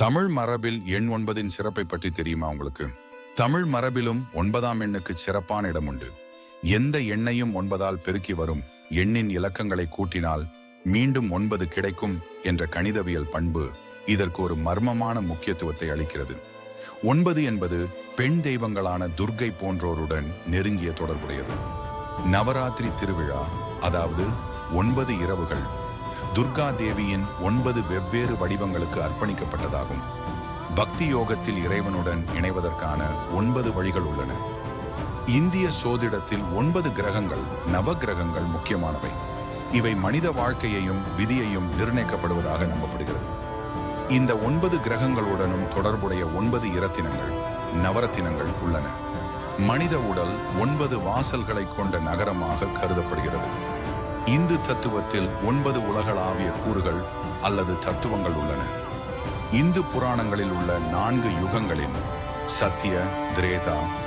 தமிழ் மரபில் எண் ஒன்பதின் சிறப்பை பற்றி தெரியுமா உங்களுக்கு? தமிழ் மரபிலும் ஒன்பதாம் எண்ணுக்கு சிறப்பான இடம் உண்டு. எந்த எண்ணையும் ஒன்பதால் பெருக்கி வரும் எண்ணின் இலக்கங்களை கூட்டினால் மீண்டும் ஒன்பது கிடைக்கும் என்ற கணிதவியல் பண்பு இதற்கு ஒரு மர்மமான முக்கியத்துவத்தை அளிக்கிறது. ஒன்பது என்பது பெண் தெய்வங்களான துர்க்கை போன்றோருடன் நெருங்கிய தொடர்புடையது. நவராத்திரி திருவிழா அதாவது ஒன்பது இரவுகள் துர்கா தேவியின் ஒன்பது வெவ்வேறு வடிவங்களுக்கு அர்ப்பணிக்கப்பட்டதாகும். பக்தி யோகத்தில் இறைவனுடன் இணைவதற்கான ஒன்பது வழிகள் உள்ளன. இந்திய சோதிடத்தில் ஒன்பது கிரகங்கள் நவ கிரகங்கள் முக்கியமானவை. இவை மனித வாழ்க்கையையும் விதியையும் நிர்ணயிக்கப்படுவதாக நம்பப்படுகிறது. இந்த ஒன்பது கிரகங்களுடனும் தொடர்புடைய ஒன்பது இரத்தினங்கள் நவரத்தினங்கள் உள்ளன. மனித உடல் ஒன்பது வாசல்களை கொண்ட நகரமாக கருதப்படுகிறது. இந்து தத்துவத்தில் ஒன்பது உலகளாவிய கூறுகள் அல்லது தத்துவங்கள் உள்ளன. இந்து புராணங்களில் உள்ள நான்கு யுகங்களின் சத்திய திரேதா